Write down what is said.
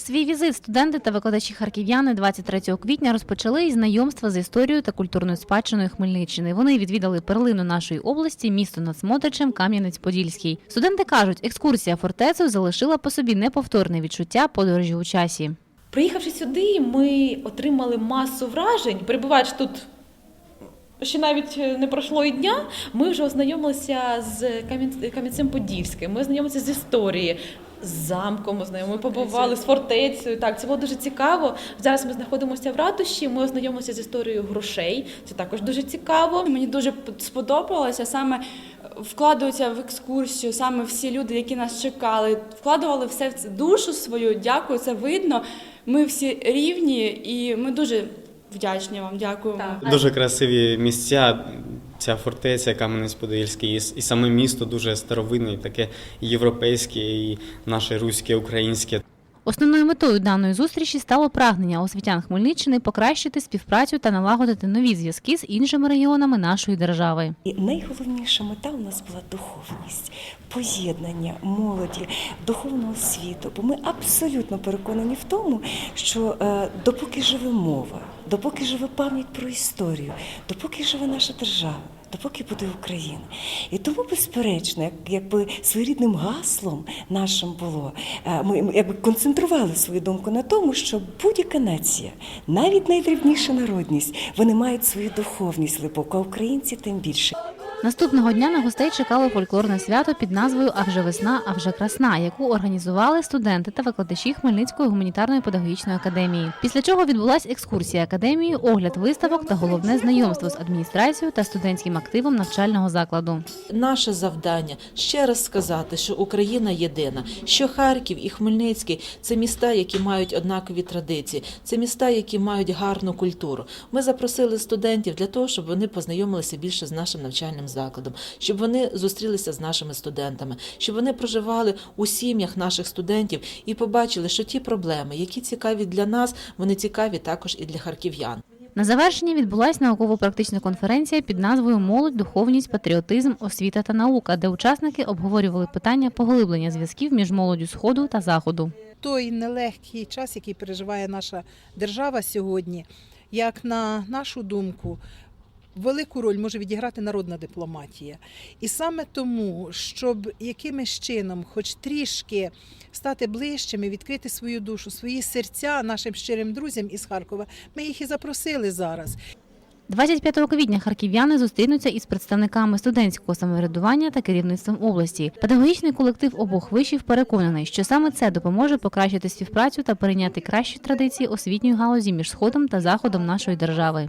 Свій візит студенти та викладачі харків'яни 23 квітня розпочали із знайомства з історією та культурною спадщиною Хмельниччини. Вони відвідали перлину нашої області, місто над Смотричем, Кам'янець-Подільський. Студенти кажуть, екскурсія фортецею залишила по собі неповторне відчуття подорожі у часі. Приїхавши сюди, ми отримали масу вражень. Перебуваючи тут ще навіть не пройшло і дня, ми вже ознайомилися з Кам'ян- Кам'янцем-Подільським, ми ознайомилися з історією. З замком ознайомилися, ми побували з фортецею. Так, це було дуже цікаво. Зараз ми знаходимося в ратуші. Ми ознайомилися з історією грошей. Це також дуже цікаво. Мені дуже сподобалося саме вкладаються в екскурсію, саме всі люди, які нас чекали, вкладували все в це душу свою. Дякую, це видно. Ми всі рівні і ми дуже вдячні вам. Дякую. Дуже красиві місця. Ця фортеця Кам'янець-Подільський, і, саме місто дуже старовинне, і таке європейське, і наше руське, українське. Основною метою даної зустрічі стало прагнення освітян Хмельниччини покращити співпрацю та налагодити нові зв'язки з іншими регіонами нашої держави. І найголовніша мета у нас була духовність, поєднання молоді, духовного світу. Бо ми абсолютно переконані в тому, що е, допоки живе мова, допоки живе пам'ять про історію, допоки живе наша держава. Допоки буде Україна, і тому, безперечно, як якби своєрідним гаслом нашим було, е, ми якби концентрували свою думку на тому, що будь-яка нація, навіть найдрібніша народність, вони мають свою духовність глибоку, а українці тим більше. Наступного дня на гостей чекало фольклорне свято під назвою А вже весна, а вже красна, яку організували студенти та викладачі Хмельницької гуманітарної педагогічної академії. Після чого відбулася екскурсія академії, огляд виставок та головне знайомство з адміністрацією та студентським активом навчального закладу. Наше завдання ще раз сказати, що Україна єдина, що Харків і Хмельницький це міста, які мають однакові традиції, це міста, які мають гарну культуру. Ми запросили студентів для того, щоб вони познайомилися більше з нашим навчальним закладом, щоб вони зустрілися з нашими студентами, щоб вони проживали у сім'ях наших студентів і побачили, що ті проблеми, які цікаві для нас, вони цікаві також і для харків'ян. На завершення відбулася науково-практична конференція під назвою Молодь, духовність, патріотизм, освіта та наука, де учасники обговорювали питання поглиблення зв'язків між молоддю сходу та заходу. той нелегкий час, який переживає наша держава сьогодні, як на нашу думку, велику роль може відіграти народна дипломатія. І саме тому, щоб якимось чином, хоч трішки стати ближчими, відкрити свою душу, свої серця нашим щирим друзям із Харкова, ми їх і запросили зараз. 25 квітня харків'яни зустрінуться із представниками студентського самоврядування та керівництвом області. Педагогічний колектив обох вишів переконаний, що саме це допоможе покращити співпрацю та перейняти кращі традиції освітньої галузі між сходом та заходом нашої держави.